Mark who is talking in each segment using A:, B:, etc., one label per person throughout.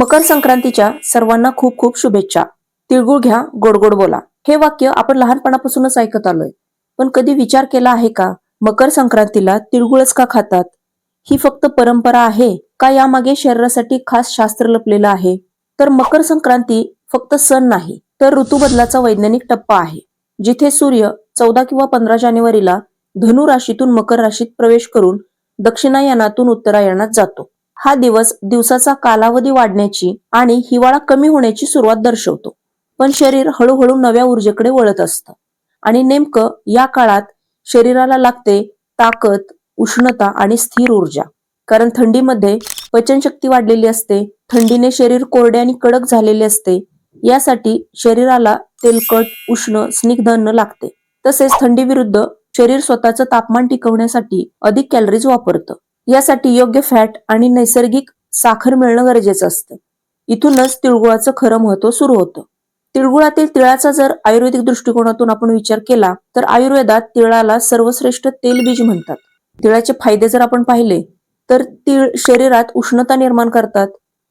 A: मकर संक्रांतीच्या सर्वांना खूप खूप शुभेच्छा. तिळगुळ घ्या गोड गोड बोला. हे वाक्य आपण लहानपणापासूनच ऐकत आलोय. पण कधी विचार केला आहे का? मकर संक्रांतीला तिळगुळच का खातात? ही फक्त परंपरा आहे का यामागे शरीरासाठी खास शास्त्र लपलेलं आहे? तर मकर संक्रांती फक्त सण नाही तर ऋतुबदलाचा वैज्ञानिक टप्पा आहे. जिथे सूर्य चौदा किंवा पंधरा जानेवारीला धनु राशीतून मकर राशीत प्रवेश करून दक्षिणायनातून उत्तरायणात जातो. हा दिवस दिवसाचा कालावधी वाढण्याची आणि हिवाळा कमी होण्याची सुरुवात दर्शवतो. पण शरीर हळूहळू नव्या ऊर्जेकडे वळत असतं. आणि नेमकं या काळात शरीराला लागते ताकद उष्णता आणि स्थिर ऊर्जा. कारण थंडीमध्ये पचनशक्ती वाढलेली असते थंडीने शरीर कोरडे आणि कडक झालेले असते यासाठी शरीराला तेलकट उष्ण स्निग्ध अन्न लागते. तसेच थंडीविरुद्ध शरीर स्वतःचं तापमान टिकवण्यासाठी अधिक कॅलरीज वापरतं. यासाठी योग्य फॅट आणि नैसर्गिक साखर मिळणं गरजेचं असतं. इथूनच तिळगुळाचं खरं महत्त्व सुरू होतं. तिळगुळातील तिळाचा जर आयुर्वेदिक दृष्टिकोनातून आपण विचार केला तर आयुर्वेदात तिळाला सर्वश्रेष्ठ तेलबीज म्हणतात. तिळाचे फायदे जर आपण पाहिले तर तीळ शरीरात उष्णता निर्माण करतात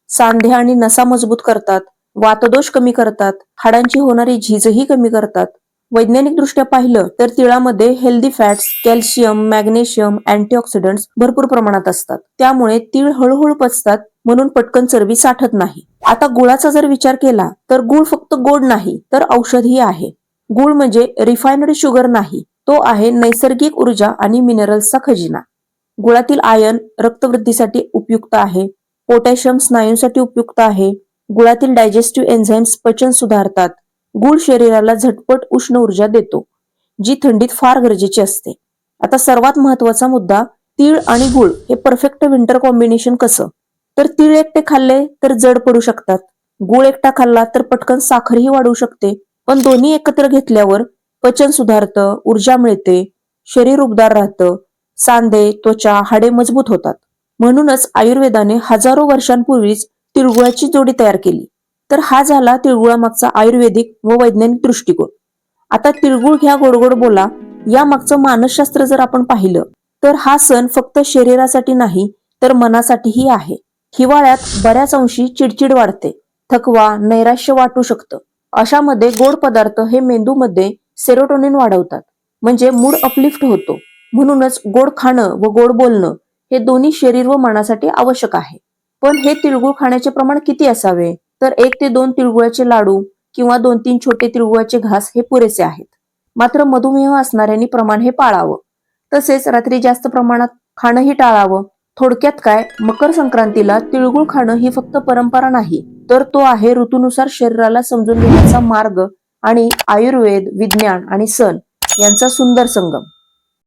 A: सांधे आणि नसा मजबूत करतात वातदोष कमी करतात हाडांची होणारी झीजही कमी करतात वैज्ञानिक दृष्ट्या पाहिलं तर तिळामध्ये healthy fats calcium magnesium antioxidants भरपूर प्रमाणात असतात. त्यामुळे तीळ हळूहळू पचतात म्हणून पटकन चरबी साठत नाही. आता गुळाचा जर विचार केला तर गुळ फक्त गोड नाही तर औषधही आहे. गुळ म्हणजे रिफायनड शुगर नाही तो आहे नैसर्गिक ऊर्जा आणि मिनरल्सचा खजिना. गुळातील आयन रक्तवृद्धीसाठी उपयुक्त आहे पोटॅशियम स्नायूंसाठी उपयुक्त आहे गुळातील डायजेस्टिव्ह एन्झाईम्स पचन सुधारतात गुळ शरीराला झटपट उष्ण ऊर्जा देतो जी थंडीत फार गरजेची असते. आता सर्वात महत्त्वाचा मुद्दा तीळ आणि गुळ हे परफेक्ट विंटर कॉम्बिनेशन कसं? तर तीळ एकटे खाल्ले तर जड पडू शकतात. गुळ एकटा खाल्ला तर पटकन साखरही वाढू शकते. पण दोन्ही एकत्र घेतल्यावर पचन सुधारतं ऊर्जा मिळते शरीर उबदार राहतं सांधे त्वचा हाडे मजबूत होतात. म्हणूनच आयुर्वेदाने हजारो वर्षांपूर्वीच तिळगुळाची जोडी तयार केली. तर हा झाला तिळगुळामागचा आयुर्वेदिक व वैज्ञानिक दृष्टिकोन. आता तिळगुळ घ्या गोडगोड बोला. या मागचं मानसशास्त्र जर आपण पाहिलं तर हा सण फक्त शरीरासाठी नाही तर मनासाठीही आहे. हिवाळ्यात बऱ्याच अंशी चिडचिड वाढते. थकवा नैराश्य वाटू शकतं. अशामध्ये गोड पदार्थ हे मेंदूमध्ये सेरोटोनिन वाढवतात. म्हणजे मूड अपलिफ्ट होतो. म्हणूनच गोड खाणं व गोड बोलणं हे दोन्ही शरीर व मनासाठी आवश्यक आहे. पण हे तिळगुळ खाण्याचे प्रमाण किती असावे? तर एक ते दोन तिळगुळाचे लाडू किंवा दोन तीन छोटे तिळगुळाचे घास हे पुरेसे आहेत. मात्र मधुमेह असणाऱ्यांनी प्रमाण हे पाळावं. तसेच रात्री जास्त प्रमाणात खाणंही टाळावं. थोडक्यात काय? मकर संक्रांतीला तिळगुळ खाणं ही फक्त परंपरा नाही तर तो आहे ऋतूनुसार शरीराला समजून घेण्याचा मार्ग आणि आयुर्वेद विज्ञान आणि सण यांचा सुंदर संगम.